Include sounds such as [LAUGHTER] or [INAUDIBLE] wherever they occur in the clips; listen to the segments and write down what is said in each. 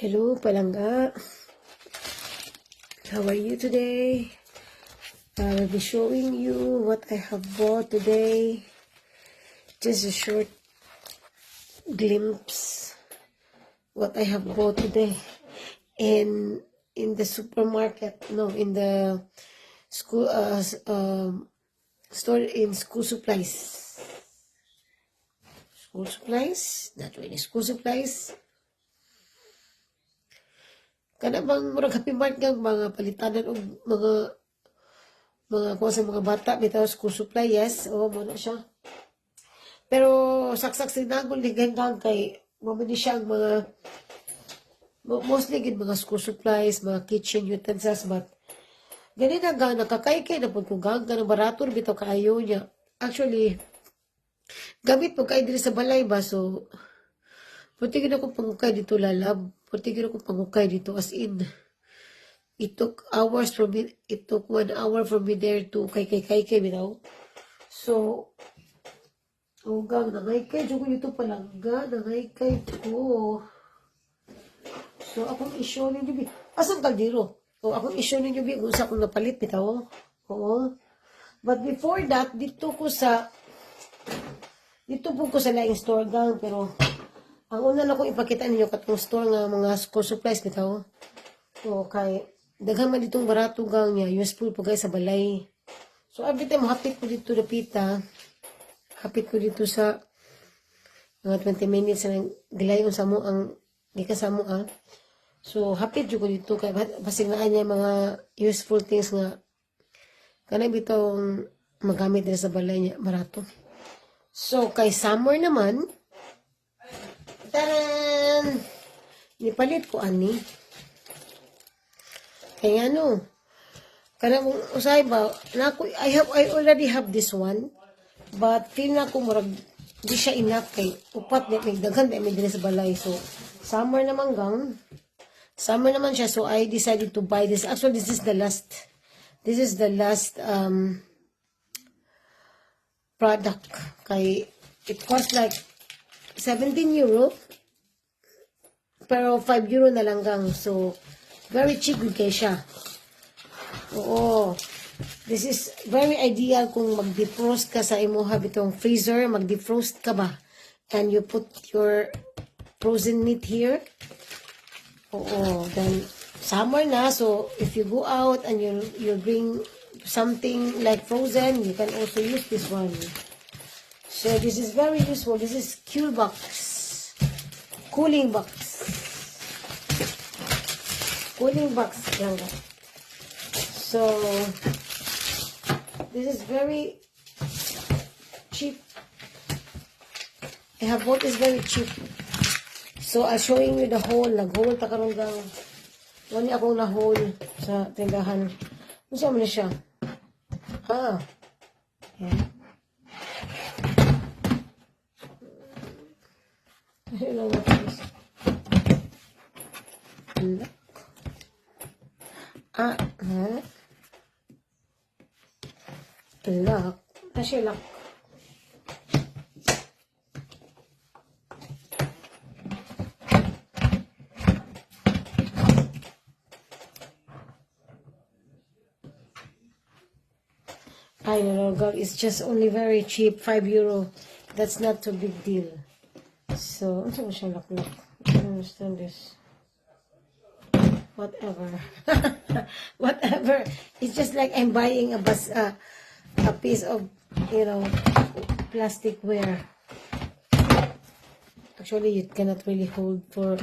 Hello, Palanga. How are you today? I will be showing you what I have bought today. Just a short glimpse what I have bought today in in the supermarket. No, in the school uh, um, store in school supplies. School supplies? Not really school supplies. Kana bang murag happy mart gang mga palitanan og mga mga kuha sa mga bata bitaw school supply yes. O mo na siya. Pero saksak sinagol ni ganggang kay mo man ni siya ang mga mo- mostly gid mga school supplies mga kitchen utensils but gani na gang nakakaykay na pud kung gang ng barato ra bitaw kaayo niya. Actually gamit po kay diri sa balay ba so Puti gid ako pangukay dito lalab. Puti gid ako pangukay dito as in. It took hours from me. It took one hour from me there to kay kay kay kay bitaw. So, ugang nangay kay jugo dito palangga nangay kay ko. So, akong isyo ninyo bi. Asang kaldero? So, akong isyo ninyo bi kung sa akong napalit bitaw. Oo. But before that, dito ko sa dito po ko sa laing store gang pero ang una na ko ipakita ninyo katong store nga mga school supplies bitaw. So kay daghan man ditong barato gang niya useful po guys sa balay. So every time hapit ko dito dapita, hapit ko dito sa mga 20 minutes na gilayon sa mo ang gikas sa mo ah. So hapit ko dito kay na niya mga useful things nga kana bitong magamit din sa balay niya barato. So kay summer naman, Taran! Nipalit ko ani. Kaya ano, kana kung usay ba, na ako, I have, I already have this one, but feel na ko murag, di siya enough kay upat na may daghan na may sa balay. So, summer naman gang, summer naman siya, so I decided to buy this. Actually, this is the last, this is the last, um, product. Kay, it cost like 17 euro. Pero 5 euro na lang gang. So, very cheap kay siya. Oo. This is very ideal kung mag-defrost ka sa imuha bitong freezer. Mag-defrost ka ba? And you put your frozen meat here. Oo. Then, summer na. So, if you go out and you you bring something like frozen, you can also use this one. So this is very useful. This is cool box. Cooling box. Cooling box ba? So this is very cheap. I have bought this very cheap. So I'm showing you the hole. Nag-hole ta karon gang. Wani akong na-hole sa tindahan. Ano na siya? Ah. Yeah. Hello, Look. Ah, huh? Lock. Ah, siya lock. I don't know. It's just only very cheap, 5 euro. That's not a big deal. So, ano ba siya lock-lock? I don't understand this. Whatever. [LAUGHS] Whatever. It's just like I'm buying a bus, uh, a piece of, you know, plasticware. Actually, it cannot really hold for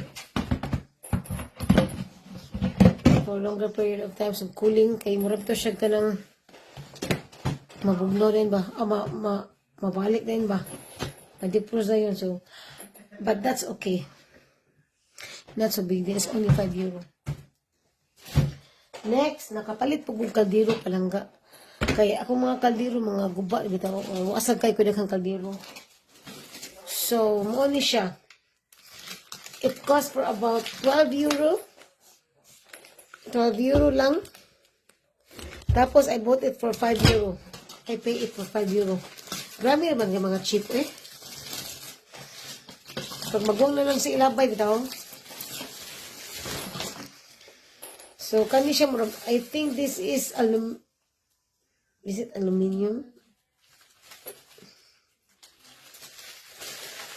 for a longer period of time. So, cooling. Kay murag to siya ka ng mabugno rin ba? Ah, ma, ma, mabalik din ba? Ma-defrost na yun. So, but that's okay. Not so big deal. It's only 5 euro. Next, nakapalit po kong kaldero palangga. Kaya ako mga kaldero, mga guba, bitaw, uh, asag kay ko daghang kaldero. So, mo ni siya. It cost for about 12 euro. 12 euro lang. Tapos, I bought it for 5 euro. I pay it for 5 euro. Grabe naman yung mga cheap eh. Pag magwang na lang si ilabay, bitaw. So, kani siya murag, I think this is alum, is it aluminium?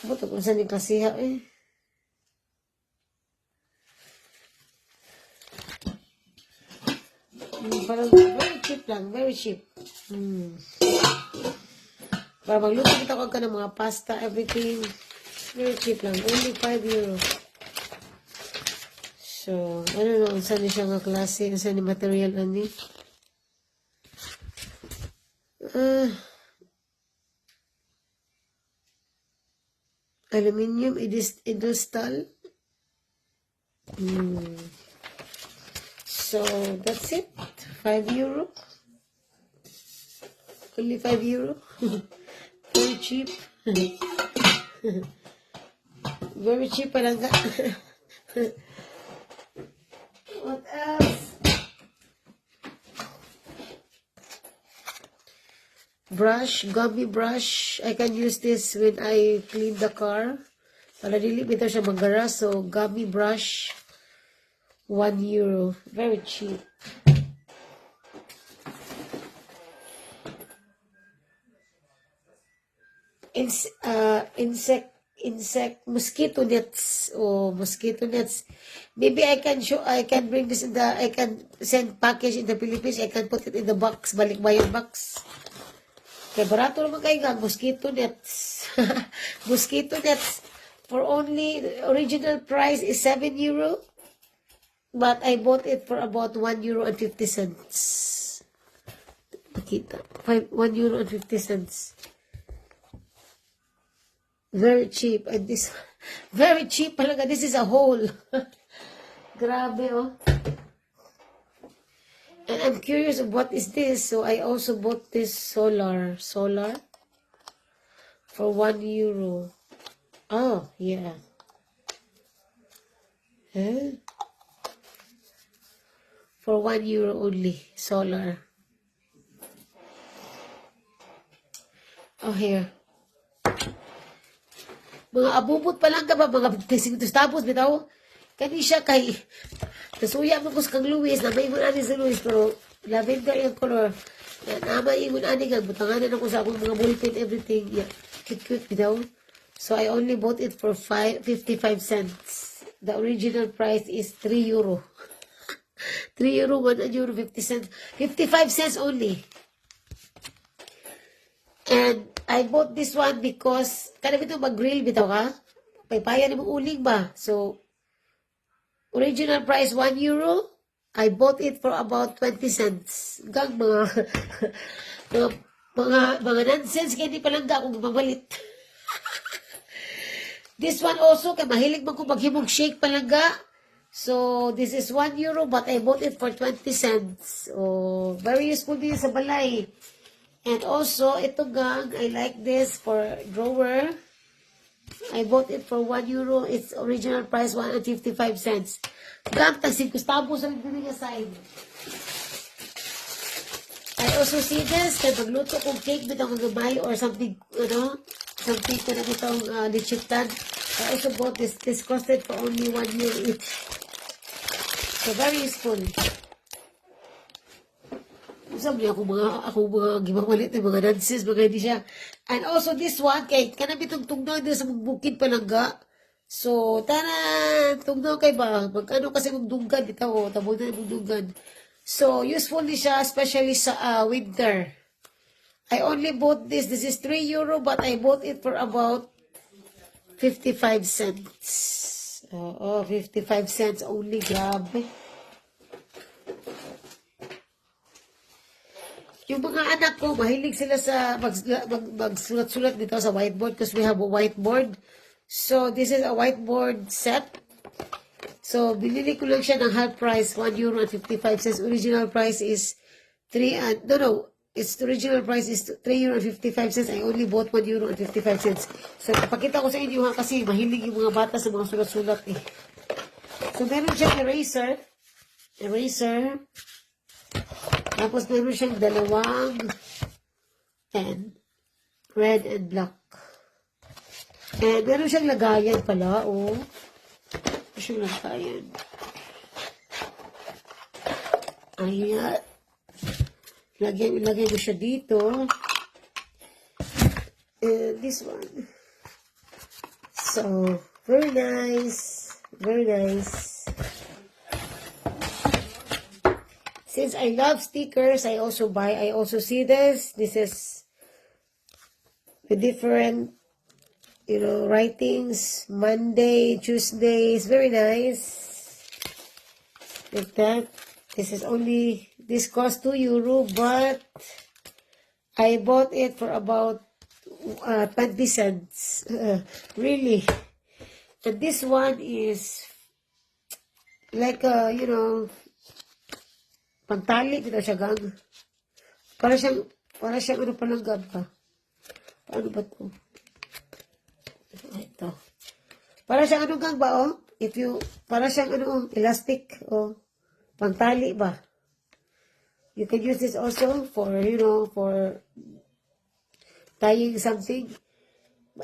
Buto kung saan yung klasiha eh. Hmm, parang very cheap lang, very cheap. Hmm. Para magluto kita ko ka ng mga pasta, everything. Very cheap lang, only 5 euro. So, ano na, unsa ni siya nga klase, unsa ni material ani? Ah, aluminium, idustal. Hmm. So, that's it. 5 euro. Only 5 euro. [LAUGHS] Very cheap. [LAUGHS] Very cheap talaga. [LAUGHS] What else? Brush, gummy brush. I can use this when I clean the car. Para dili bitaw siya magara. So, gummy brush. 1 euro. Very cheap. Ins uh, insect insect mosquito nets or mosquito nets. Maybe I can show I can bring this in the I can send package in the Philippines. I can put it in the box, balik bayan box. Kaya barato naman kayo nga, mosquito nets. [LAUGHS] mosquito nets for only, original price is 7 euro. But I bought it for about 1 euro and 50 cents. Makita. 5, 1 euro and 50 cents. Very cheap. And this, very cheap talaga. This is a hole. [LAUGHS] Grabe, oh. And I'm curious of what is this. So I also bought this solar. Solar. For 1 euro. Oh, yeah. Huh? For 1 euro only. Solar. Oh, here. Mga abubot pa lang ka ba? Mga tisintos tapos, bitaw. Kani siya kay... Nasuya mo ko sa kang Luis, na may ingon ani si Luis, pero lavender yung color. Na nama ingon ani nga, butanganan ako sa akong mga ballpen, everything. Yeah, cute-cute, bitaw. So, I only bought it for five, 55 cents. The original price is 3 euro. [LAUGHS] 3 euro, 1 euro, 50 cents. 55 cents only. And I bought this one because kada bitaw mag-grill bitaw ka. Paypaya ni mong uling ba? So original price 1 euro. I bought it for about 20 cents. Gang mga [LAUGHS] mga mga, mga nonsense kaya di pa lang akong mabalit. [LAUGHS] This one also, kay mahilig man ko maghimog shake palangga. So, this is 1 euro, but I bought it for 20 cents. Oh, very useful din sa balay. And also, ito gang, I like this for drawer. I bought it for 1 euro. Its original price, 155 cents. Gang, tasig Gustavo sa nagbibiga side. I also see this, kaya magluto kong cake bitang gabay or something, ano, something ko na bitang uh, lichitan. I also bought this. This costed for only 1 euro each. So, very useful. Sabi ako mga, ako mga gimawalit ng mga dances, mga hindi siya. And also this one, kay kanami itong tugnaw din sa bukid palangga. So, tara, tugnaw kay ba? Magkano kasi kung dunggan, bitaw tabo na yung dunggan. So, useful ni siya, especially sa uh, winter. I only bought this. This is 3 euro, but I bought it for about 55 cents. Oo, 55 cents only. Grabe. Yung mga anak ko, mahilig sila sa mag, mag, magsulat-sulat dito sa whiteboard because we have a whiteboard. So, this is a whiteboard set. So, binili ko lang siya ng half price, 1 euro and 55 cents. Original price is 3 and, no, no, its original price is 3 euro and 55 cents. I only bought 1 euro and 55 cents. So, pakita ko sa inyo ha, kasi mahilig yung mga bata sa mga sulat-sulat eh. So, meron siyang eraser. Eraser. Tapos meron siyang dalawang pen. Red and black. And meron siyang lagayan pala, oh. Meron siyang lagayan. Ayan. Lagyan, lagyan mo siya dito. And this one. So, very nice. Very nice. Since I love stickers, I also buy, I also see this. This is the different, you know, writings. Monday, Tuesday. It's very nice. Like that. This is only, this cost 2 euro, but I bought it for about uh, 20 cents. [LAUGHS] really. And this one is like, a, you know, pantali, kita siya gang. Para siyang, para siyang ano palanggam pa. Paano ba to? Ay, Ito. Para siyang ano gang ba, oh? If you, para siyang ano, oh, elastic, oh. Pantali ba? You can use this also for, you know, for tying something.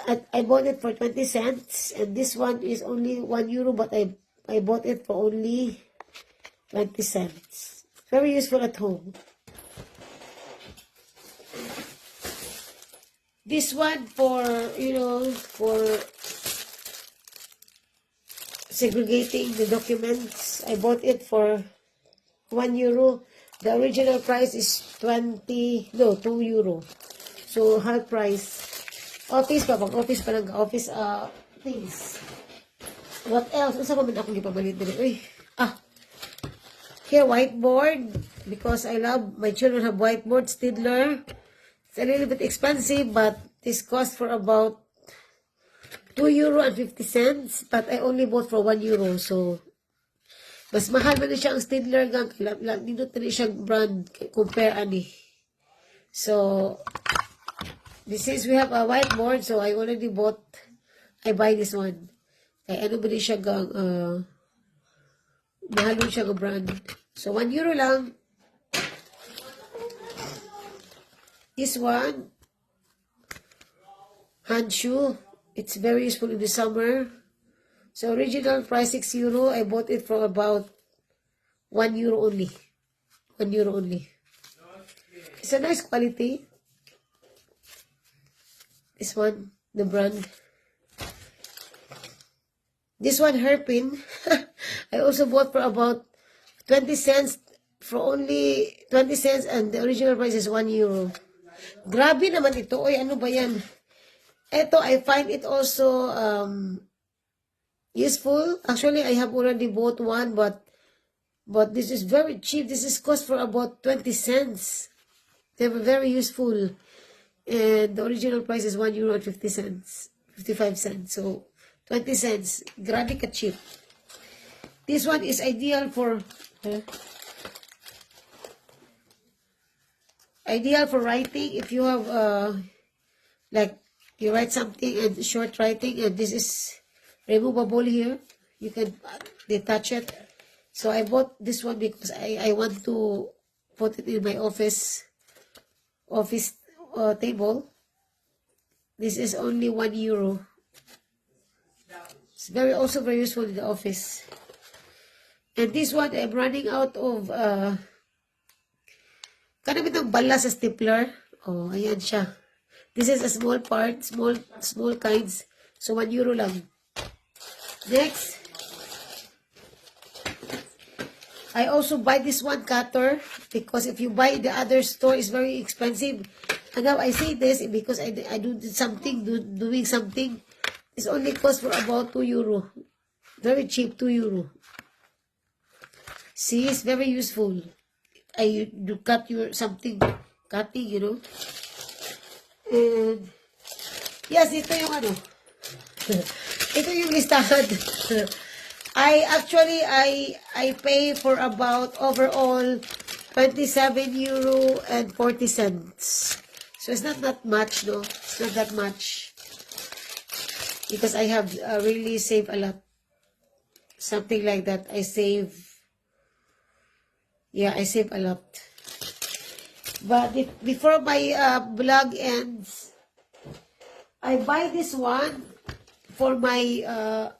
I, I bought it for 20 cents, and this one is only 1 euro, but I, I bought it for only 20 cents. Very useful at home. This one for, you know, for segregating the documents. I bought it for 1 euro. The original price is 20, no, 2 euro. So, half price. Office pa, pag office pa lang, office uh, things. What else? Unsa pa man ako gipabalit diri? Uy, ah, here, whiteboard. Because I love, my children have whiteboard, Stidler. It's a little bit expensive, but this cost for about 2 euro and 50 cents. But I only bought for 1 euro, so mas mahal man na siya ang Stidler gang. Nindot na siya brand compare ani. So, this is, we have a whiteboard, so I already bought, I buy this one. Kaya ano ba siya gang, uh, mahal din siya brand. So, 1 euro lang. This one, hand shoe. It's very useful in the summer. So, original price 6 euro. I bought it for about 1 euro only. 1 euro only. It's a nice quality. This one, the brand. This one, Herpin. [LAUGHS] I also bought for about 20 cents for only 20 cents and the original price is 1 euro. Grabe naman ito. Oy, ano ba yan? Ito, I find it also um, useful. Actually, I have already bought one, but but this is very cheap. This is cost for about 20 cents. They were very useful. And the original price is 1 euro and 50 cents. 55 cents. So, 20 cents. Grabe ka cheap. This one is ideal for... Huh? Ideal for writing if you have, uh, like, you write something and short writing and this is removable here. You can detach it. So I bought this one because I, I want to put it in my office office uh, table. This is only one euro. It's very also very useful in the office. And this one, I'm running out of uh, kanami itong bala sa stapler. Oh, ayan siya. This is a small part, small small kinds. So, 1 euro lang. Next. I also buy this one cutter because if you buy the other store, it's very expensive. And now I say this because I, I do something, do, doing something. It's only cost for about 2 euro. Very cheap, 2 euro. See, it's very useful. I do cut your something, cutting, you know. And, yes, ito yung ano. [LAUGHS] ito yung listahan. [LAUGHS] I actually, I, I pay for about overall 27 euro and 40 cents. So it's not that much, no? It's not that much. Because I have uh, really saved a lot. Something like that. I save, yeah, I save a lot. But before my uh, vlog ends, I buy this one for my uh,